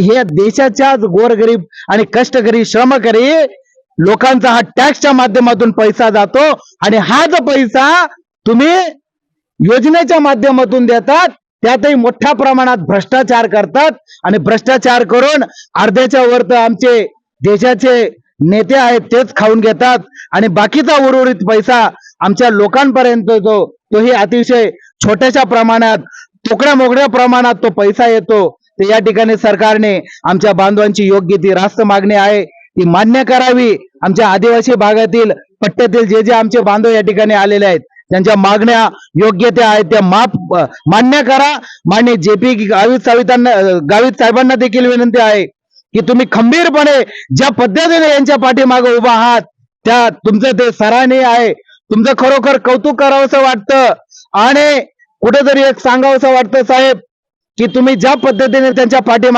हे देशाच्याच गोरगरीब आणि कष्टकरी श्रमकरी लोकांचा हा टॅक्सच्या माध्यमातून पैसा जातो आणि हा जो पैसा तुम्ही योजनेच्या माध्यमातून देतात त्यातही मोठ्या प्रमाणात भ्रष्टाचार करतात आणि भ्रष्टाचार करून अर्ध्याच्या वर तर आमचे देशाचे नेते आहेत तेच खाऊन घेतात आणि बाकीचा उर्वरित पैसा आमच्या लोकांपर्यंत जो तोही अतिशय छोट्याशा प्रमाणात तुकड्या मोकड्या प्रमाणात तो पैसा येतो. तर या ठिकाणी सरकारने आमच्या बांधवांची योग्य ती रास्त मागणी आहे. ती मान्य करावी. आमच्या आदिवासी भागातील पट्ट्यातील जे जे आमचे बांधव या ठिकाणी आलेले आहेत त्यांच्या मागण्या योग्य त्या आहेत त्या माफ मान्य करा. मान्य जे पी गावित सावितांना गावित साहेबांना देखील विनंती आहे की तुम्ही खंबीरपणे ज्या पद्धतीने यांच्या पाठीमागे उभा आहात त्या तुमचं ते सराहनीय आहे. तुमचं खरोखर कौतुक करावंसं वाटतं. आणि कुठेतरी एक सांगावंसं वाटतं साहेब की तुम्ही ज्या पद्धतीने त्यांच्या पाठीमागे